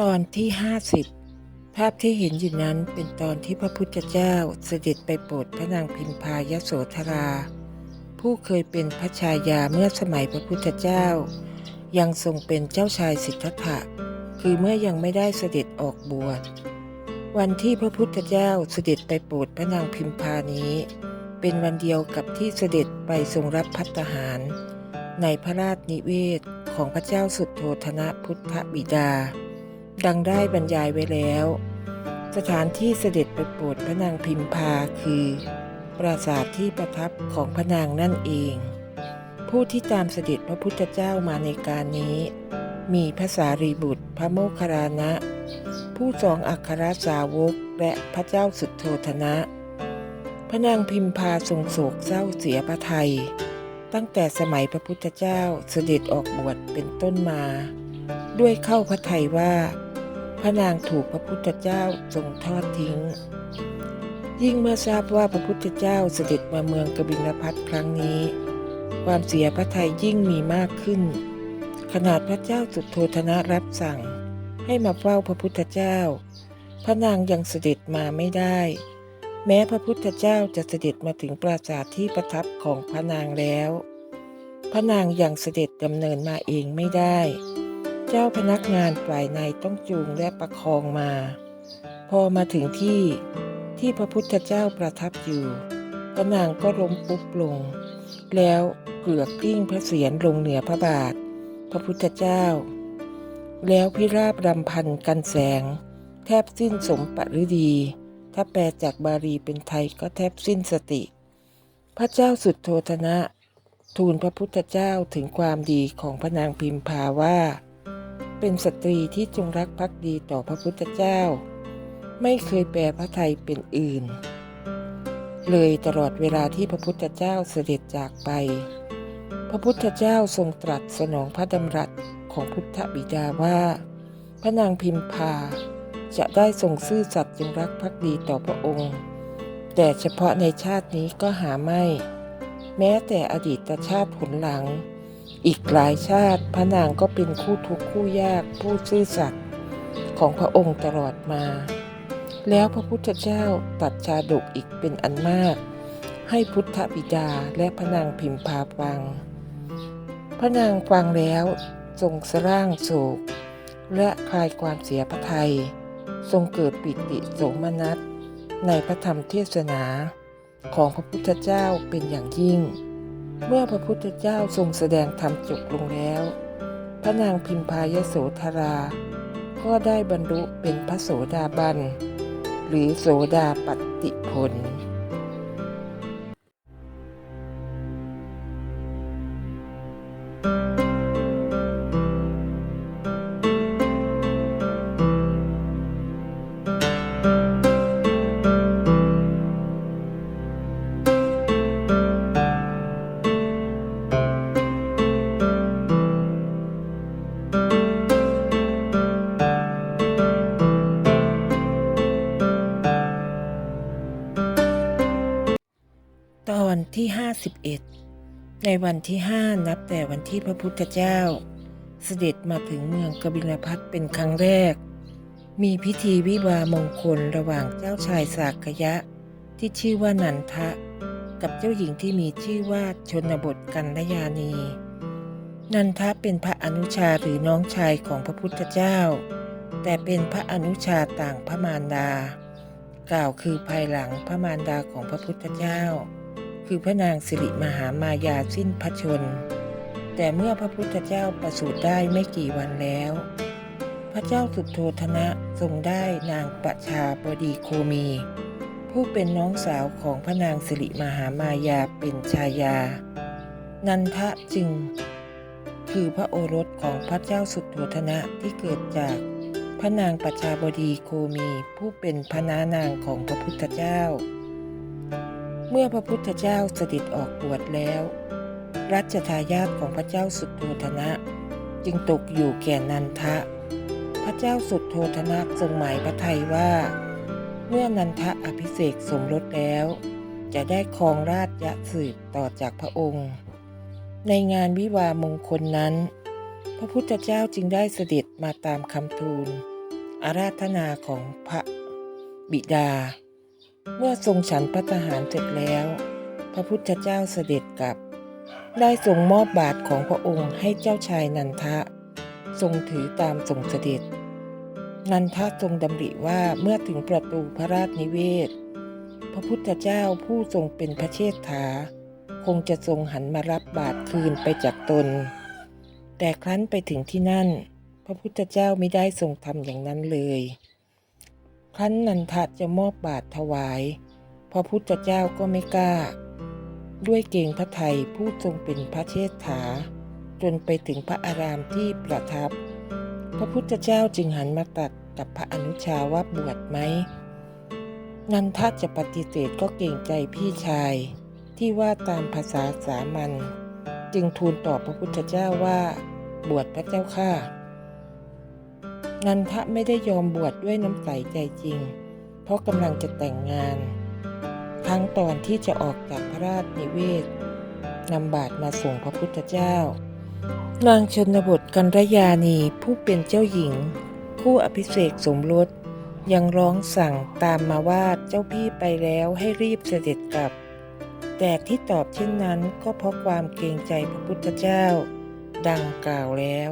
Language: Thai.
ตอนที่ 50 ภาพที่เห็นอยู่นั้นเป็นตอนที่พระพุทธเจ้าเสด็จไปโปรดพระนางพิมพายโสธรา ผู้เคยเป็นพระชายาเมื่อสมัยพระพุทธเจ้า ยังทรงเป็นเจ้าชายสิทธัตถะ คือเมื่อยังไม่ได้เสด็จออกบวช วันที่พระพุทธเจ้าเสด็จไปโปรดพระนางพิมพานี้ เป็นวันเดียวกับที่เสด็จไปทรงรับพัฒหาร ในพระราชนิเวศของพระเจ้าสุดโทธนะพุทธบิดา ดังได้บรรยายไว้แล้ว สถานที่เสด็จไปโปรดพระนางพิมพาคือ ปราสาทที่ประทับของพระนางนั่นเอง ผู้ที่ตามเสด็จพระพุทธเจ้ามาในการนี้ มีพระสารีบุตร พระโมคคัลลานะ ผู้ทรงอัครสาวกและพระเจ้าสุดโทธนะ พระนางพิมพาทรงโศกเศร้าเสียพระไทย ตั้งแต่สมัยพระพุทธเจ้าเสด็จออกบวชเป็นต้นมาด้วยเข้าพระไทยว่า พระนางถูกพระพุทธเจ้าทรงทอดทิ้ง ยิ่งเมื่อทราบว่าพระพุทธเจ้าเสด็จมาเมืองกบิลพัทครั้งนี้ ความเสียพระทัยยิ่งมีมากขึ้น ขนาดพระเจ้าสุดโทธนะรับสั่ง ให้มาเฝ้าพระพุทธเจ้า พระนางยังเสด็จมาไม่ได้ แม้พระพุทธเจ้าจะเสด็จมาถึงปราสาทที่ประทับของพระนางแล้ว พระนางยังเสด็จดำเนินมาเองไม่ได้ เจ้าพนักงานฝ่ายในต้องจูงและประคองมา พอมาถึงที่ที่พระพุทธเจ้าประทับอยู่พระนางก็ล้มปุ๊บลง แล้วเกลือกกลิ้งพระเศียรลงเหนือพระบาท พระพุทธเจ้า แล้วพิราบรำพันกันแสง แทบสิ้นสมปฤดี ถ้าแปลจากบาลีเป็นไทยก็แทบสิ้นสติ พระเจ้าสุดโทธนะ ทูลพระพุทธเจ้าถึงความดีของพระนางพิมพาว่า เป็นสตรีที่จงรักภักดีต่อพระพุทธเจ้า ไม่เคยแปลพระไทยเป็นอื่น เลยตลอดเวลาที่พระพุทธเจ้าเสด็จจากไป พระพุทธเจ้าทรงตรัสสนองพระดำรัสของพุทธบิดาว่า พระนางพิมพาจะได้ทรงซื่อสัตย์จงรักภักดีต่อพระองค์ แต่เฉพาะในชาตินี้ก็หาไม่ แม้แต่อดีตชาติผลหลัง อีกหลายชาติพระนางก็เป็นคู่ทุกข์คู่ยากผู้ซื่อสัตย์ของพระองค์ตลอดมา แล้วพระพุทธเจ้าตรัดชาดกอีกเป็นอันมาก ให้พุทธบิดาและพระนางพิมพาฟัง พระนางฟังแล้วทรงสร่างโศก และคลายความเสียพระทัยทรงเกิดปิติโสมนัสในพระธรรมเทศนาของพระพุทธเจ้าเป็นอย่างยิ่ง เมื่อพระพุทธเจ้าทรงแสดงธรรมจบลงแล้ว พระนางพิมพายโสธรา ก็ได้บรรลุเป็นพระโสดาบัน หรือโสดาปัตติผล ที่ 51 ในวันที่5นับแต่วันที่พระพุทธเจ้า เสด็จมาถึงเมืองกบิลพัทเป็นครั้งแรก มีพิธีวิวาห์มงคลระหว่างเจ้าชายสากยะ ที่ชื่อว่านันทะ กับเจ้าหญิงที่มีชื่อว่าชนบทกันลยานี นันทะเป็นพระอนุชาหรือน้องชายของพระพุทธเจ้า แต่เป็นพระอนุชาต่างพระมารดากล่าวคือภายหลังพระมารดาของพระพุทธเจ้า คือพระนางสิริมหามายาสิ้นพระชน แต่เมื่อพระพุทธเจ้าประสูติได้ไม่กี่วันแล้ว พระเจ้าสุดโทธนะทรงได้นางประชาบดีโคมี ผู้เป็นน้องสาวของพระนางสิริมหามายาเป็นชายา นันทะจึง คือพระโอรสของพระเจ้าสุดโทธนะที่เกิดจากพระนางประชาบดีโคมีผู้เป็นพระนานางของพระพุทธเจ้า เมื่อพระพุทธเจ้าเสด็จออกบวชแล้ว รัชทายาทของพระเจ้าสุดโทธนะ จึงตกอยู่แก่นันทะ พระเจ้าสุดโทธนะทรงหมายพระทัยว่า เมื่อนันทะอภิเษกสมรสแล้ว จะได้ครองราชยะสืบต่อจากพระองค์ ในงานวิวามงคลนั้น พระพุทธเจ้าจึงได้เสด็จมาตามคำทูลอาราธนาของพระบิดา เมื่อทรงฉันพระทหารเสร็จแล้ว พระพุทธเจ้าเสด็จกลับ ได้ทรงมอบบาทของพระองค์ให้เจ้าชายนันทะ ทรงถือตามทรงเสด็จ นันทะทรงดำริว่าเมื่อถึงประตูพระราชนิเวศ พระพุทธเจ้าผู้ทรงเป็นพระเชษฐา คงจะทรงหันมารับบาทคืนไปจากตน แต่ครั้นไปถึงที่นั่น พระพุทธเจ้าไม่ได้ทรงทำอย่างนั้นเลย ครั้นนันทะจะมอบบาทถวาย พระพุทธเจ้าก็ไม่กล้า ด้วยเกรงพระไทยผู้ทรงเป็นพระเชษฐา จนไปถึงพระอารามที่ประทับ พระพุทธเจ้าจึงหันมาตรัสกับพระอนุชาว่าบวชไหม นันทะจะปฏิเสธก็เกรงใจพี่ชาย ที่ว่าตามภาษาสามัญจึงทูลตอบพระพุทธเจ้าว่า บวชพระเจ้าข้า นันทะไม่ได้ยอมบวชดด้วยน้ำใสใจจริง เพราะกำลังจะแต่งงาน ทั้งตอนที่จะออกจากพระราชนิเวศนำบาทมาส่งพระพุทธเจ้า นางชนบทกันรยานีผู้เป็นเจ้าหญิง ผู้อภิเษกสมรสยังร้องสั่งตามมาว่าเจ้าพี่ไปแล้วให้รีบเสด็จกลับ แต่ที่ตอบเช่นนั้นก็เพราะความเกรงใจพระพุทธเจ้า ดังกล่าวแล้ว